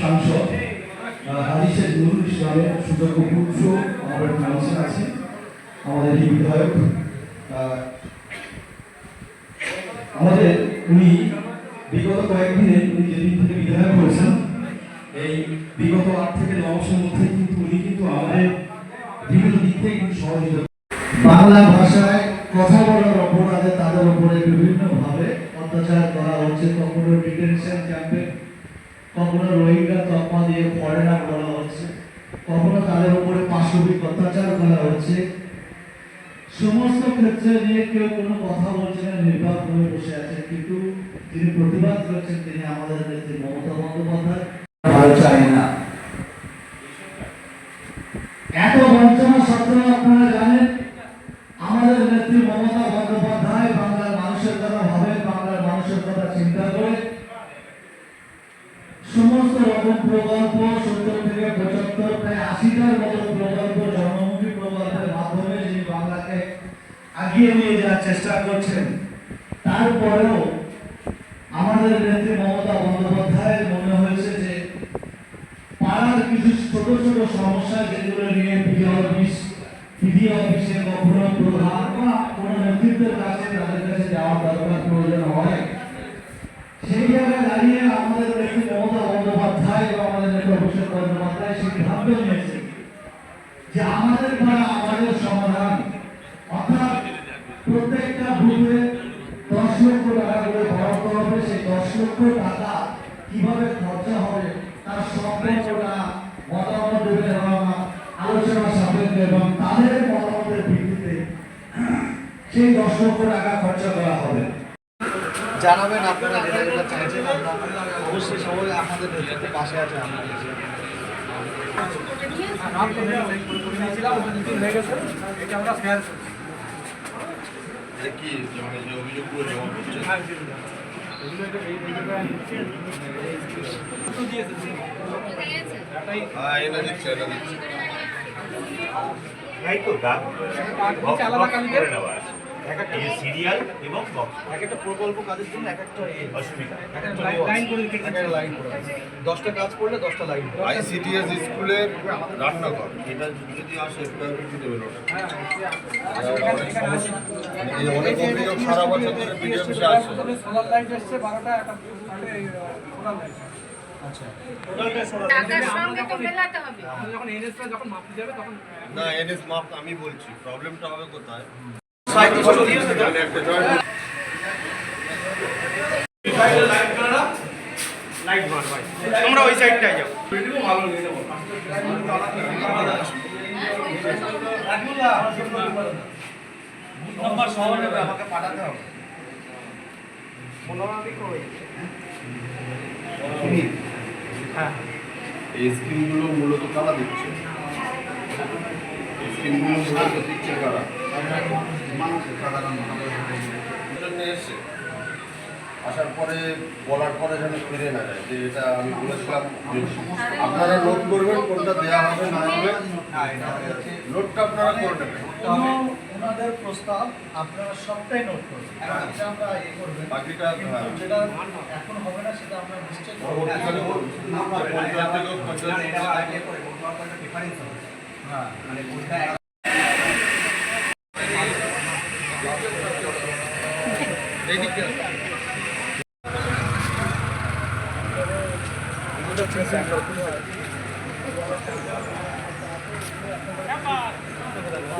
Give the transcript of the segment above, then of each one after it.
সাংসদ শেখ নুরুল ইসলামের সুযোগ্য আমাদের মঞ্চে আছে আমাদের এই বিধায়ক আমাদের উনি বিগত কয়েকদিনে উনি বিধায়ক হয়েছেন এই বিগত আট থেকে ন মধ্যে কিন্তু উনি কিন্তু আমাদের বিভিন্ন দিক কিন্তু সহযোগিতা বাংলা ভাষায় কথা বলার অপরাধে তাদের উপরে বিভিন্নভাবে অত্যাচার হচ্ছে কখনো ডিটেনশন ক্যাম্পে কখনো রোহিঙ্গা তকমা দিয়ে ফরেনার বলা হচ্ছে কখনো তাদের উপরে পাশবিক অত্যাচার করা হচ্ছে। সমস্ত ক্ষেত্রে নিয়ে কেউ কোনো কথা বলছে না নির্বাক হয়ে বসে আছে কিন্তু যিনি প্রতিবাদ করছেন তিনি আমাদের নেত্রী মমতা বন্দ্যোপাধ্যায়। ভালো চাই না। এত বঞ্চনা সত্ত্বেও আপনারা জানেন আমাদের নেত্রী মমতা বন্দ্যোপাধ্যায় বাংলার মানুষের কথা ভাবে কথা চিন্তা করে। সমস্ত রকম প্রকল্প, সত্তর থেকে পঁচাত্তর, প্রায় আশিটার মতো প্রকল্প জনমুখী প্রকল্পের মাধ্যমে যিনি বাংলাকে আগিয়ে নিয়ে যাওয়ার চেষ্টা করছেন, তারপরেও আমাদের নেত্রী মমতা বন্দ্যোপাধ্যায়ের মনে হয়েছে যে পাড়ার কিছু ছোট ছোট সমস্যা যেগুলো নিয়ে বিডিও অফিস বিডিও অফিসে কখনো প্রধান বা কোনো নেতৃত্বের কাছে তাদের কাছে যাওয়ার দরকার প্রয়োজন হয়। সেই জায়গায় দাঁড়িয়ে আমাদের নেত্রী মমতা বন্দ্যোপাধ্যায় এবং আমাদের নেত্রী অভিষেক বন্দ্যোপাধ্যায় সিদ্ধান্ত নিয়েছে যে আমাদের পাড়া আমাদের সমাধান। অর্থাৎ প্রত্যেকটা বুথে দশ লক্ষ টাকা করে বরাদ্দ হবে। সেই দশ লক্ষ টাকা কীভাবে খরচা হবে তার সম্পূর্ণটা মতামত দেবে এবং আলোচনা সাপেক্ষে এবং তাদের মতামতের ভিত্তিতে সেই দশ লক্ষ টাকা খরচা করা হবে। জানাবেন আপনারা যেটা যেটা চাইছেন আমরা অবশ্যই সবাই আপনাদের নেতৃত্বের পাশে আছে আমাদের এটা কি মানে হ্যাঁ এই তো দাগ আলাদা বক্স কালিতে? করে নেওয়া আছে এই সিরিয়াল এবং বক্স এক একটা প্রকল্প কাজের জন্য এক একটা অসুবিধা। লাইন- লাইন করে একটা লাইন করে। দশটা কাজ করলে দশটা লাইন আইসিডিএস স্কুলের রান্নাঘর। এটা যদি আসে এটা দেবেন অনেক সমস্যা এই অনেক অভিযোগ সারা বছর ধরে বিডিও অফিসে আসে। সোলার লাইট এসছে বারোটা একটা সোলার লাইট। আচ্ছা। না এনএস মাপ আমি বলছি। প্রবলেমটা হবে কোথায়? তোমরা ওই সাইডটায় যাও নম্বর শহরে আমাকে হবে এই স্কিমগুলো মূলত কারা দিচ্ছে? স্কিমগুলো মূলত দিচ্ছে কারা? আসার পরে বলার পরে যেন ফিরে না যায় যে এটা আমি বলেছিলাম আপনারা নোট করবেন কোনটা দেওয়া হবে না হবে নোটটা আপনারা করে নেবেন ওনাদের প্রস্তাব আপনারা সবটাই নোট করবেন বাকিটা এখন হবে না সেটা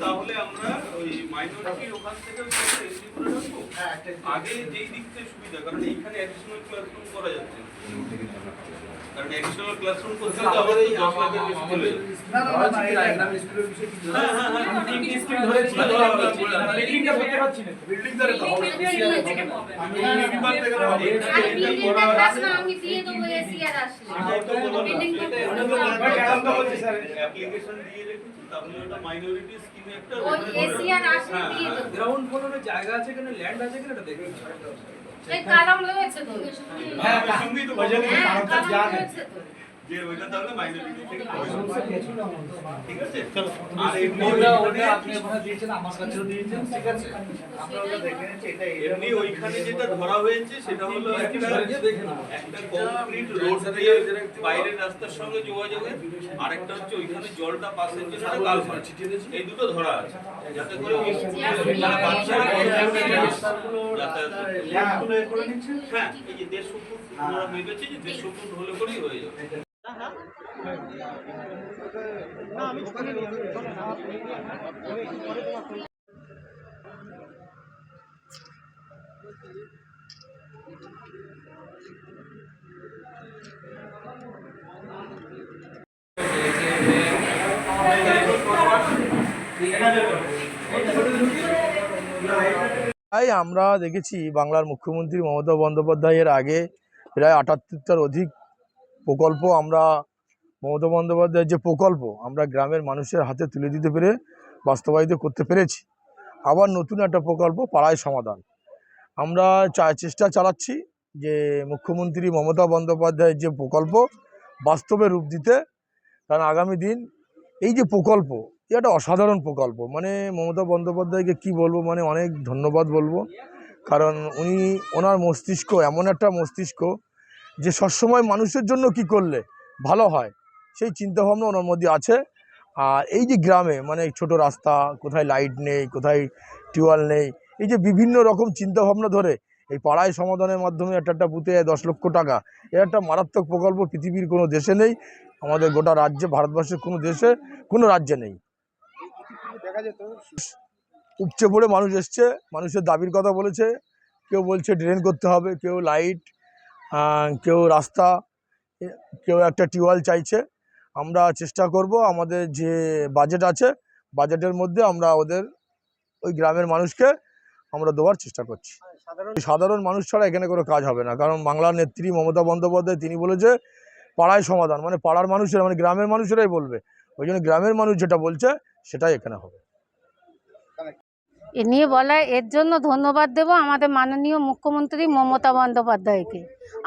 তাহলে আমরা ওই মাইনরিটি ওখান থেকে আগে যেই দিক থেকে সুবিধা কারণ এইখানে অ্যাডিশনাল ক্লাসরুম করা যাচ্ছে কারণ এডিশনাল ক্লাসরুম করতে তো আবার এই দশ লাখের বেশি চলে যাবে। হ্যাঁ, হ্যাঁ, হ্যাঁ, হ্যাঁ, আমি দিয়ে দেবো এসি আর আসলে বিল্ডিং গ্রাউন্ড ফ্লোরে জায়গা আছে কিনা ল্যান্ড আছে। কিনা এটা দেখুন কালাম তো হ্যাঁ কালাম যে ওইটা তাহলে মাইনরিটি থেকে ঠিক আছে আর এমনি ওটা ওটা ওইখানে আপনি ওখানে দিয়েছেন আমার কাছেও দিয়েছেন ঠিক আছে আমরা ওটা দেখে নিচ্ছি এটা এমনি ওইখানে যেটা ধরা হয়েছে সেটা হলো একটা একটা কংক্রিট রোড দিয়ে বাইরের রাস্তার সঙ্গে যোগাযোগের আরেকটা হচ্ছে ওইখানে জলটা পাসের জন্য একটা কালভার্ট এই দুটো ধরা আছে যাতে করে ওই মানে বাচ্চারা যাতায়াত করতে পারে। ল্যাবগুলো এ করে নিচ্ছেন হ্যাঁ এই যে দেড়শো ফুট ওনারা ভেবেছে যে দেড়শো ফুট হলে করেই হয়ে যাবে তাই আমরা দেখেছি বাংলার মুখ্যমন্ত্রী মমতা বন্দ্যোপাধ্যায়ের আগে প্রায় আটাত্তরটার অধিক প্রকল্প আমরা, মমতা বন্দ্যোপাধ্যায়ের যে প্রকল্প আমরা গ্রামের মানুষের হাতে তুলে দিতে পেরে, বাস্তবায়িত করতে পেরেছি। আবার নতুন একটা প্রকল্প, পাড়ায় সমাধান। আমরা চেষ্টা চালাচ্ছি যে মুখ্যমন্ত্রী মমতা বন্দ্যোপাধ্যায়ের যে প্রকল্প বাস্তবে রূপ দিতে। কারণ আগামী দিন এই যে প্রকল্প এটা একটা অসাধারণ প্রকল্প। মানে মমতা বন্দ্যোপাধ্যায়কে কি বলব মানে অনেক ধন্যবাদ বলব। কারণ উনি, ওনার মস্তিষ্ক এমন একটা মস্তিষ্ক যে সবসময় মানুষের জন্য কি করলে ভালো হয়, সেই চিন্তাভাবনা ওনার মধ্যে আছে। আর এই যে গ্রামে মানে ছোট রাস্তা, কোথায় লাইট নেই, কোথায় টিউবওয়েল নেই, এই যে বিভিন্ন রকম চিন্তাভাবনা ধরে এই পাড়ায় সমাধানের মাধ্যমে একটা একটা বুথে দশ লক্ষ টাকা এর একটা মারাত্মক প্রকল্প পৃথিবীর কোনো দেশে নেই, আমাদের গোটা রাজ্যে, ভারতবর্ষের কোনো দেশে, কোনো রাজ্যে নেই। উপচে পড়ে মানুষ এসছে মানুষের দাবির কথা বলেছে। কেউ বলছে ড্রেন করতে হবে কেউ লাইট কেউ রাস্তা কেউ একটা টিউবওয়েল চাইছে। আমরা চেষ্টা করব আমাদের যে বাজেট আছে বাজেটের মধ্যে আমরা ওদের ওই গ্রামের মানুষকে আমরা দেওয়ার চেষ্টা করছি। সাধারণ মানুষ ছাড়া এখানে কোনো কাজ হবে না। কারণ বাংলার নেত্রী মমতা বন্দ্যোপাধ্যায় তিনি বলেছে পাড়ায় সমাধান মানে পাড়ার মানুষেরা মানে গ্রামের মানুষেরাই বলবে। ওই জন্য গ্রামের মানুষ যেটা বলছে সেটাই এখানে হবে। এ নিয়ে বলা এর জন্য ধন্যবাদ দেব আমাদের মাননীয় মুখ্যমন্ত্রী মমতা বন্দ্যোপাধ্যায়কে।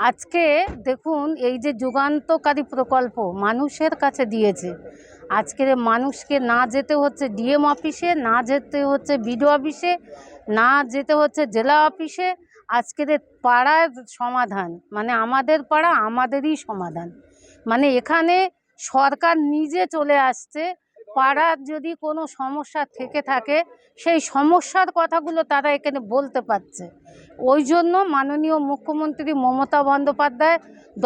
আজকে দেখুন এই যে যুগান্তকারী প্রকল্প মানুষের কাছে দিয়েছে। আজকের মানুষকে না যেতে হচ্ছে ডিএম অফিসে, না যেতে হচ্ছে বিডিও অফিসে, না যেতে হচ্ছে জেলা অফিসে। আজকের পাড়ার সমাধান মানে আমাদের পাড়া আমাদেরই সমাধান। মানে এখানে সরকার নিজে চলে আসছে পাড়ার যদি কোনো সমস্যা থেকে থাকে সেই সমস্যার কথাগুলো তারা এখানে বলতে পারছে। ওই জন্য মাননীয় মুখ্যমন্ত্রী মমতা বন্দ্যোপাধ্যায়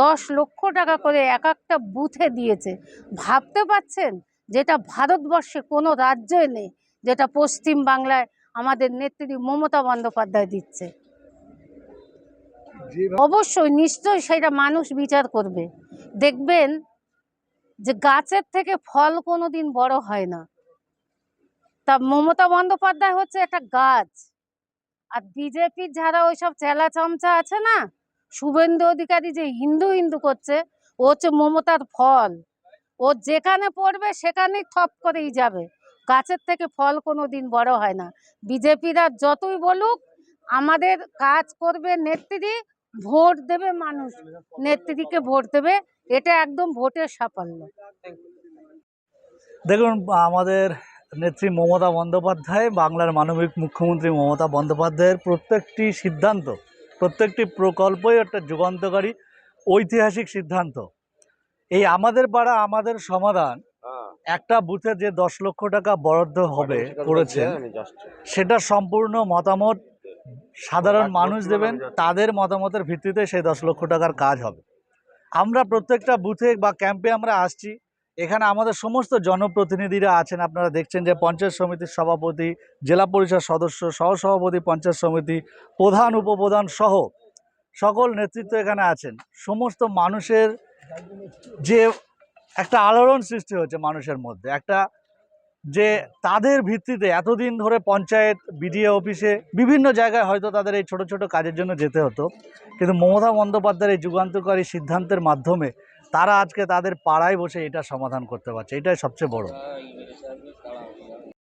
দশ লক্ষ টাকা করে এক একটা বুথে দিয়েছে। ভাবতে পাচ্ছেন যেটা ভারতবর্ষে কোনো রাজ্যে নেই যেটা পশ্চিম বাংলায় আমাদের নেত্রী মমতা বন্দ্যোপাধ্যায় দিচ্ছে। অবশ্যই নিশ্চয়ই সেটা মানুষ বিচার করবে। দেখবেন যে গাছের থেকে ফল কোনো দিন বড় হয় না। তা মমতা বন্দ্যোপাধ্যায় হচ্ছে একটা গাছ। আর বিজেপির যারা ওইসব চেলা চামচা আছে না, শুভেন্দু অধিকারী যে হিন্দু হিন্দু করছে, ও হচ্ছে মমতার ফল। ও যেখানে পড়বে সেখানেই থপ করেই যাবে। গাছের থেকে ফল কোনো দিন বড় হয় না। বিজেপিরা যতই বলুক, আমাদের কাজ করবে নেত্রী, ভোট দেবে মানুষ। নেত্রীকে ভোট দেবে। এটা একদম ভোটের সাফল্য। দেখুন আমাদের নেত্রী মমতা বন্দ্যোপাধ্যায় বাংলার মানবিক মুখ্যমন্ত্রী মমতা বন্দ্যোপাধ্যায়ের প্রত্যেকটি সিদ্ধান্ত প্রত্যেকটি প্রকল্পই একটা যুগান্তকারী ঐতিহাসিক সিদ্ধান্ত। এই আমাদের পাড়া আমাদের সমাধান একটা বুথে যে দশ লক্ষ টাকা বরাদ্দ হবে করেছেন সেটা সম্পূর্ণ মতামত সাধারণ মানুষ দেবেন তাদের মতামতের ভিত্তিতে সেই দশ লক্ষ টাকার কাজ হবে। আমরা প্রত্যেকটা বুথে বা ক্যাম্পে আমরা আসছি। এখানে আমাদের সমস্ত জনপ্রতিনিধিরা আছেন। আপনারা দেখছেন যে পঞ্চায়েত সমিতির সভাপতি, জেলা পরিষদ সদস্য, সহসভাপতি, পঞ্চায়েত সমিতি, প্রধান, উপপ্রধান সহ সকল নেতৃত্ব এখানে আছেন। সমস্ত মানুষের যে একটা আলোড়ন সৃষ্টি হচ্ছে মানুষের মধ্যে। একটা যে তাদের ভিত্তিতে এতদিন ধরে পঞ্চায়েত, বিডিএ অফিসে বিভিন্ন জায়গায় হয়তো তাদের এই ছোট ছোট কাজের জন্য যেতে হতো। কিন্তু মমতা বন্দ্যোপাধ্যায়ের এই যুগান্তকারী সিদ্ধান্তের মাধ্যমে তারা আজকে তাদের পাড়ায় বসে এটা সমাধান করতে পারছে। এটাই সবচেয়ে বড়।